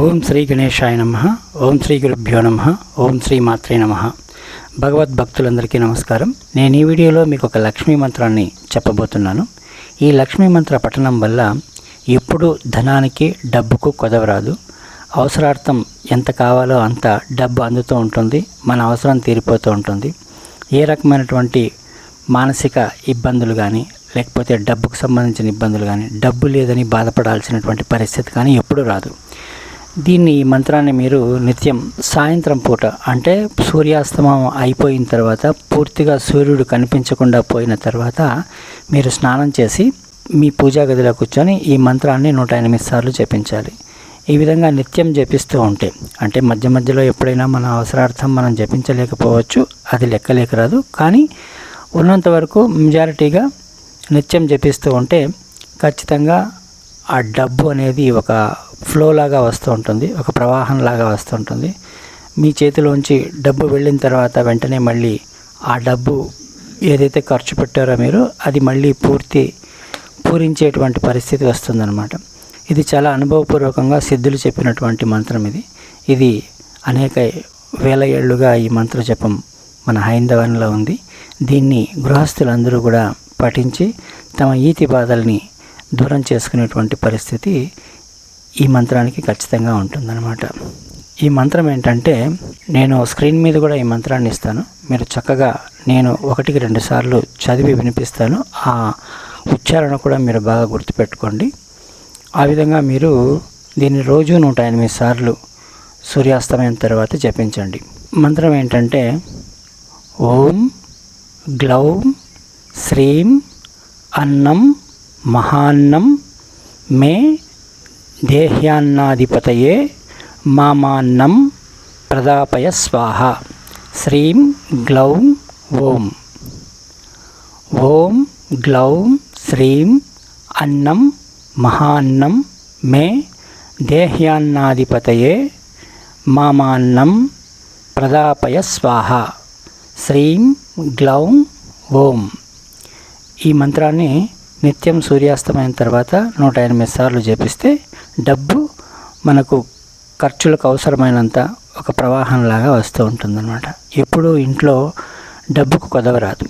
ఓం శ్రీ గణేశాయ నమ ఓం శ్రీ గురుభ్యో నమ ఓం శ్రీ మాత్రే నమ. భగవద్భక్తులందరికీ నమస్కారం. నేను ఈ వీడియోలో మీకు ఒక లక్ష్మీ మంత్రాన్ని చెప్పబోతున్నాను. ఈ లక్ష్మీ మంత్ర పఠనం వల్ల ఎప్పుడు ధనానికి డబ్బుకు కొదవరాదు. అవసరార్థం ఎంత కావాలో అంత డబ్బు అందుతూ ఉంటుంది. మన అవసరం తీరిపోతూ ఉంటుంది. ఏ రకమైనటువంటి మానసిక ఇబ్బందులు కానీ లేకపోతే డబ్బుకు సంబంధించిన ఇబ్బందులు కానీ డబ్బు లేదని బాధపడాల్సినటువంటి పరిస్థితి కానీ ఎప్పుడు రాదు. దీన్ని ఈ మంత్రాన్ని మీరు నిత్యం సాయంత్రం పూట అంటే సూర్యాస్తమం అయిపోయిన తర్వాత పూర్తిగా సూర్యుడు కనిపించకుండా పోయిన తర్వాత మీరు స్నానం చేసి మీ పూజా గదిలో కూర్చొని ఈ మంత్రాన్ని నూట ఎనిమిది సార్లు జపించాలి. ఈ విధంగా నిత్యం జపిస్తూ ఉంటే అంటే మధ్య మధ్యలో ఎప్పుడైనా మన అవసరార్థం మనం జపించలేకపోవచ్చు అది లెక్కలేక రాదు. కానీ ఉన్నంత వరకు మెజారిటీగా నిత్యం జపిస్తూ ఉంటే ఖచ్చితంగా ఆ డబ్బు అనేది ఒక ఫ్లో లాగా వస్తూ ఉంటుంది ఒక ప్రవాహం లాగా వస్తూ ఉంటుంది. మీ చేతిలోంచి డబ్బు వెళ్ళిన తర్వాత వెంటనే మళ్ళీ ఆ డబ్బు ఏదైతే ఖర్చు పెట్టారో మీరు అది మళ్ళీ పూర్తి పూరించేటువంటి పరిస్థితి వస్తుందన్నమాట. ఇది చాలా అనుభవపూర్వకంగా సిద్ధులు చెప్పినటువంటి మంత్రం ఇది. ఇది అనేక వేల ఏళ్ళుగా ఈ మంత్ర జపం మన హైందవంలో ఉంది. దీన్ని గృహస్థులందరూ కూడా పఠించి తమ ఈతి బాధల్ని దూరం చేసుకునేటువంటి పరిస్థితి ఈ మంత్రానికి ఖచ్చితంగా ఉంటుందన్నమాట. ఈ మంత్రం ఏంటంటే నేను స్క్రీన్ మీద కూడా ఈ మంత్రాన్ని ఇస్తాను. మీరు చక్కగా నేను ఒకటికి రెండు సార్లు చదివి వినిపిస్తాను. ఆ ఉచ్చారణ కూడా మీరు బాగా గుర్తుపెట్టుకోండి. ఆ విధంగా మీరు దీన్ని రోజు నూట ఎనిమిది సార్లు సూర్యాస్తమయం తర్వాత జపించండి. మంత్రం ఏంటంటే ఓం గ్లౌం శ్రీం అన్నం మహాన్నం మే దేహ్యాన్నాధిపతయే మామాన్నం ప్రదాపయ స్వాహ శ్రీం గ్లౌం ఓం ఓం గ్లౌం శ్రీం అన్నం మహాన్నం మే దేహ్యాన్నాధిపతయే మామాన్నం ప్రదాపయ స్వాహ శ్రీం గ్లౌం ఓం ఈ మంత్రాన్ని నిత్యం సూర్యాస్తమైన తర్వాత నూట ఎనిమిది సార్లు జపిస్తే డబ్బు మనకు ఖర్చులకు అవసరమైనంత ఒక ప్రవాహంలాగా వస్తూ ఉంటుందన్నమాట. ఎప్పుడూ ఇంట్లో డబ్బుకు కొదవరాదు.